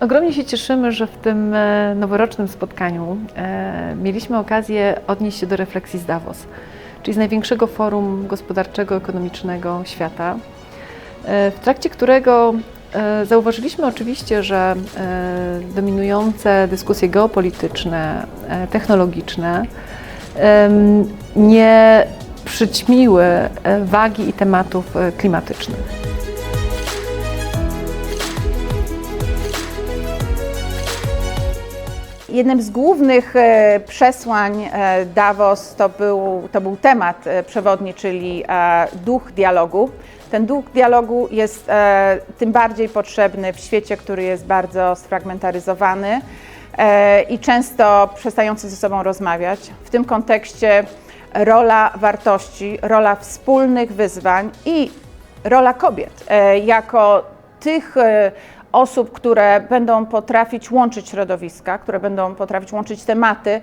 Ogromnie się cieszymy, że w tym e, noworocznym spotkaniu e, mieliśmy okazję odnieść się do refleksji z Davos, czyli z największego forum gospodarczego, ekonomicznego świata, e, w trakcie którego zauważyliśmy oczywiście, że dominujące dyskusje geopolityczne, technologiczne nie przyćmiły wagi i tematów klimatycznych. Jednym z głównych e, przesłań e, Davos to był, to był temat e, przewodni, czyli duch dialogu. Ten duch dialogu jest tym bardziej potrzebny w świecie, który jest bardzo sfragmentaryzowany i często przestający ze sobą rozmawiać. W tym kontekście rola wartości, rola wspólnych wyzwań i rola kobiet jako tych osób, które będą potrafić łączyć środowiska, które będą potrafić łączyć tematy,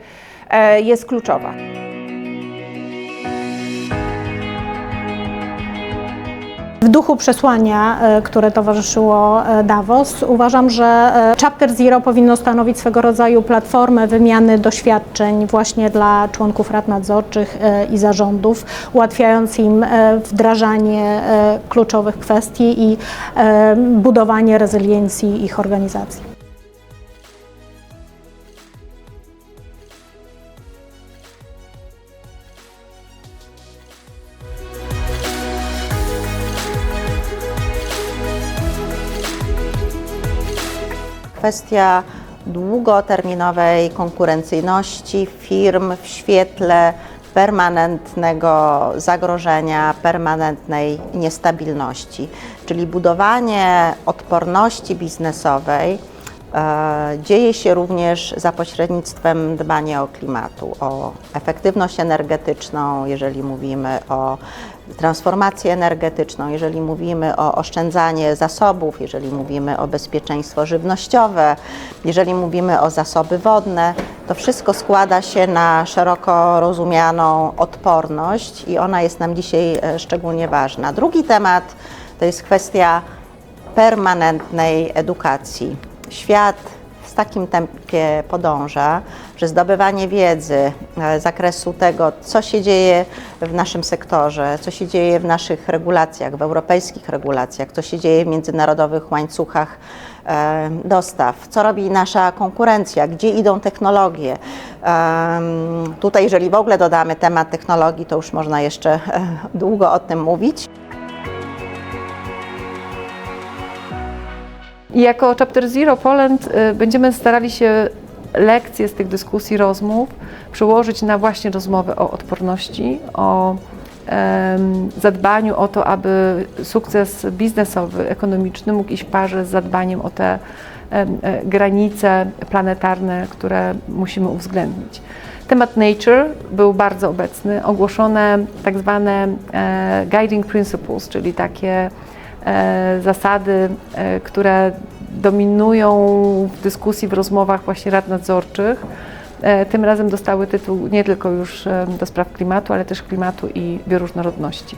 e, jest kluczowa. W duchu przesłania, e, które towarzyszyło e, Davos, uważam, że e, Chapter Zero powinno stanowić swego rodzaju platformę wymiany doświadczeń właśnie dla członków rad nadzorczych i zarządów, ułatwiając im wdrażanie kluczowych kwestii i budowanie rezyliencji ich organizacji. Kwestia długoterminowej konkurencyjności firm w świetle permanentnego zagrożenia, permanentnej niestabilności, czyli budowanie odporności biznesowej dzieje się również za pośrednictwem dbania o klimatu, o efektywność energetyczną, jeżeli mówimy o transformację energetyczną, jeżeli mówimy o oszczędzanie zasobów, jeżeli mówimy o bezpieczeństwo żywnościowe, jeżeli mówimy o zasoby wodne, to wszystko składa się na szeroko rozumianą odporność i ona jest nam dzisiaj e, szczególnie ważna. Drugi temat to jest kwestia permanentnej edukacji. Świat w takim tempie podąża, że zdobywanie wiedzy e, z zakresu tego, co się dzieje w naszym sektorze, co się dzieje w naszych regulacjach, w europejskich regulacjach, co się dzieje w międzynarodowych łańcuchach e, dostaw, co robi nasza konkurencja, gdzie idą technologie. Tutaj, jeżeli w ogóle dodamy temat technologii, to już można jeszcze e, długo o tym mówić. I jako Chapter Zero Poland y, będziemy starali się lekcje z tych dyskusji, rozmów przełożyć na właśnie rozmowy o odporności, o zadbaniu o to, aby sukces biznesowy, ekonomiczny mógł iść w parze z zadbaniem o te e, granice planetarne, które musimy uwzględnić. Temat nature był bardzo obecny. Ogłoszone tak zwane e, guiding principles, czyli takie zasady, e, które dominują w dyskusji, w rozmowach właśnie rad nadzorczych. E, Tym razem dostały tytuł nie tylko już e, do spraw klimatu, ale też klimatu i bioróżnorodności.